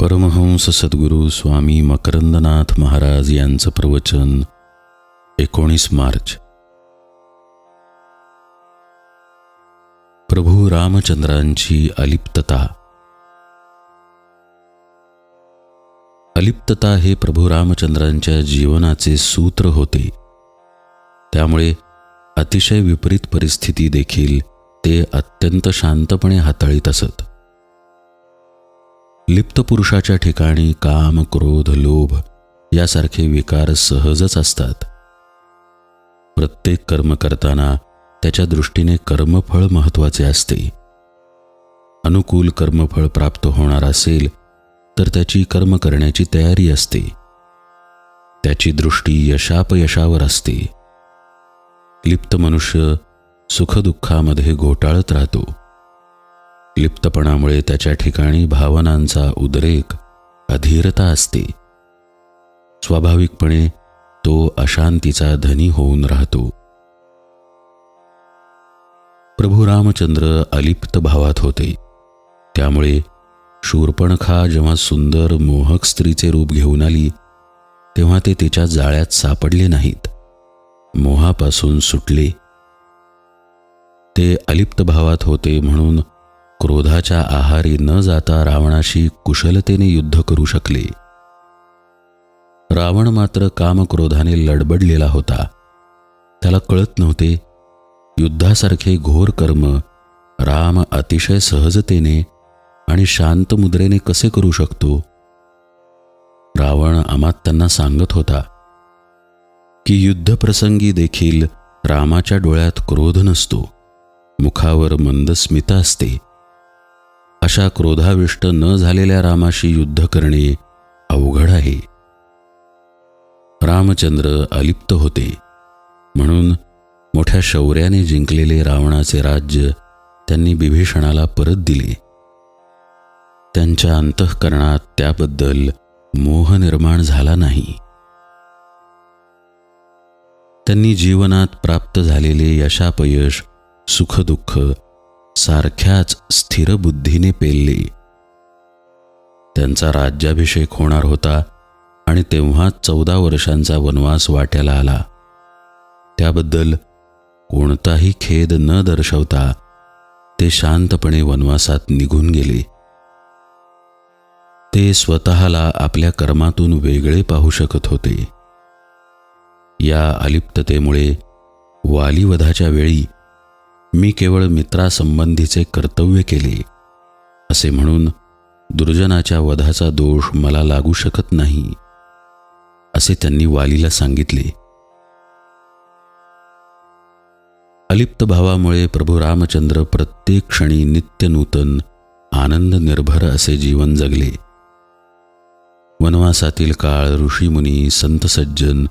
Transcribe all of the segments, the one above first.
परमहंस सद्गुरू स्वामी मकरंदनाथ महाराज यांचं प्रवचन एकोणीस मार्च. प्रभू रामचंद्रांची अलिप्तता. अलिप्तता हे प्रभू रामचंद्रांच्या जीवनाचे सूत्र होते. त्यामुळे अतिशय विपरीत परिस्थिती देखील ते अत्यंत शांतपणे हाताळीत असत. लिप्त पुरुषाच्या ठिकाणी काम क्रोध लोभ यासारखे विकार सहजच असतात. प्रत्येक कर्म करताना त्याच्या दृष्टीने कर्मफळ महत्त्वाचे असते. अनुकूल कर्मफळ प्राप्त होणार असेल तर त्याची कर्म करण्याची तयारी असते. त्याची दृष्टी यशापयशावर असते. लिप्त मनुष्य सुखदुःखामध्ये घोटाळत राहतो. लिप्तपणामुळे त्याच्या ठिकाणी भावनांचा उद्रेक अधीरता असते. स्वाभाविकपणे तो अशांतीचा धनी होऊन राहतो. प्रभू रामचंद्र अलिप्त भावात होते. त्यामुळे शूर्पणखा जेव्हा सुंदर मोहक स्त्रीचे रूप घेऊन आली तेव्हा ते तिच्या जाळ्यात सापडले नाहीत. मोहापासून सुटले. ते अलिप्त भावात होते म्हणून क्रोधाच्या आहारी न जाता रावणाशी कुशलतेने युद्ध करू शकले. रावण मात्र कामक्रोधाने लडबडलेला होता. त्याला कळत नव्हते युद्धासारखे घोर कर्म राम अतिशय सहजतेने आणि शांत मुद्रेने कसे करू शकतो? रावण अमात्यांना सांगत होता की युद्धप्रसंगी देखील रामाच्या डोळ्यात क्रोध नसतो. मुखावर मंद स्मिता असते. अशा क्रोधाविष्ट न झालेल्या रामाशी युद्ध करणे अवघड आहे. रामचंद्र अलिप्त होते. म्हणून मोठ्या शौर्याने जिंकलेले रावणाचे राज्य त्यांनी बिभीषणाला परत दिले. त्यांच्या अंतःकरणात त्याबद्दल मोह निर्माण झाला नाही. त्यांनी जीवनात प्राप्त झालेले यशापयश सुखदुःख सारख्याच स्थिर बुद्धीने पेलली. त्यांचा राज्याभिषेक होणार होता आणि तेव्हा चौदा वर्षांचा वनवास वाट्याला आला. त्याबद्दल कोणताही खेद न दर्शवता ते शांतपणे वनवासात निघून गेले. ते स्वतःला आपल्या कर्मातून वेगळे पाहू शकत होते. या अलिप्ततेमुळे वालीवधाच्या वेळी मी केवळ मित्रासंबंधीचे कर्तव्य केले असे म्हणून दुर्जनाच्या वधाचा दोष मला लागू शकत नाही असे त्यांनी वालीला सांगितले. अलिप्त भावामुळे प्रभू रामचंद्र प्रत्येक क्षणी नित्य नूतन आनंद निर्भर असे जीवन जगले. वनवासातील काळ ऋषीमुनी संत सज्जन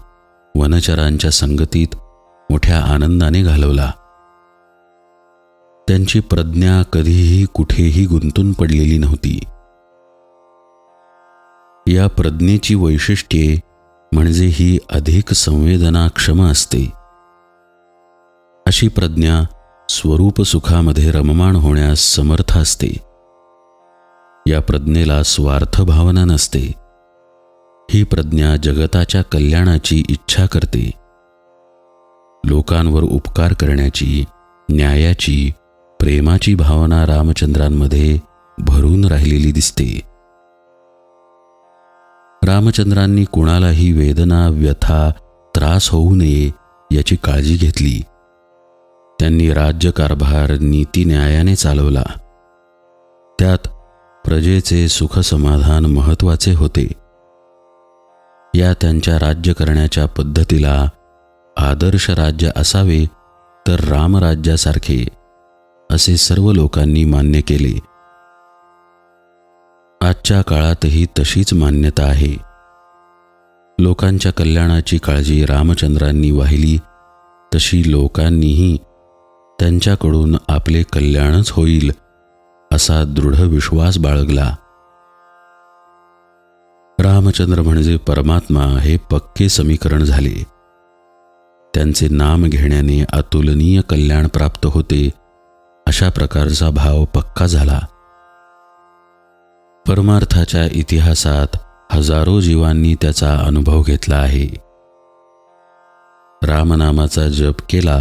वनचरांच्या संगतीत मोठ्या आनंदाने घालवला. त्यांची प्रज्ञा कधीही कुठेही गुंतून पडलेली नव्हती. या प्रज्ञेची वैशिष्ट्ये म्हणजे ही अधिक संवेदनाक्षम असते. अशी प्रज्ञा स्वरूप सुखामध्ये रममाण होण्यास समर्थ असते. या प्रज्ञेला स्वार्थ भावना नसते. ही प्रज्ञा जगताच्या कल्याणाची इच्छा करते. लोकांवर उपकार करण्याची न्यायाची प्रेमाची भावना रामचंद्रांमध्ये भरून राहिलेली दिसते. रामचंद्रांनी कुणालाही वेदना व्यथा त्रास होऊ नये याची काळजी घेतली. त्यांनी राज्यकारभार नीती न्यायाने चालवला. त्यात प्रजेचे सुखसमाधान महत्त्वाचे होते. या त्यांच्या राज्य करण्याच्या पद्धतीला आदर्श राज्य असावे तर रामराज्यासारखे असे सर्व लोकांनी मान्य केले. आजच्या काळातही तशीच मान्यता आहे. लोकांच्या कल्याणाची काळजी रामचंद्रांनी वाहिली तशी लोकांनीही त्यांच्याकडून आपले कल्याणच होईल असा दृढ विश्वास बाळगला. रामचंद्र म्हणजे परमात्मा हे पक्के समीकरण झाले. त्यांचे नाम घेण्याने अतुलनीय कल्याण प्राप्त होते. अशा प्रकारचा भाव पक्का झाला. परमार्थाच्या इतिहासात हजारो जीवांनी त्याचा अनुभव घेतला आहे. रामनामाचा जप केला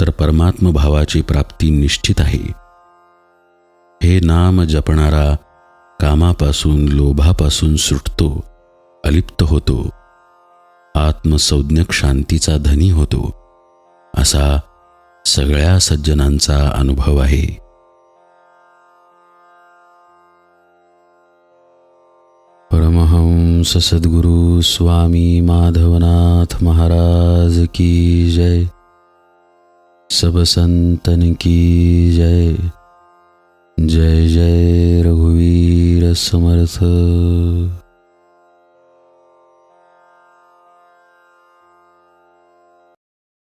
तर परमात्म भावाची प्राप्ती निश्चित आहे. हे नाम जपणारा कामापासून लोभापासून सुटतो अलिप्त होतो. आत्मसंज्ञक शांतीचा धनी होतो असा सगळ्या सज्जनांचा अनुभव आहे. परमहंस सद्गुरु स्वामी माधवनाथ महाराज की जय। सब संतन की जय। जय जय रघुवीर समर्थ।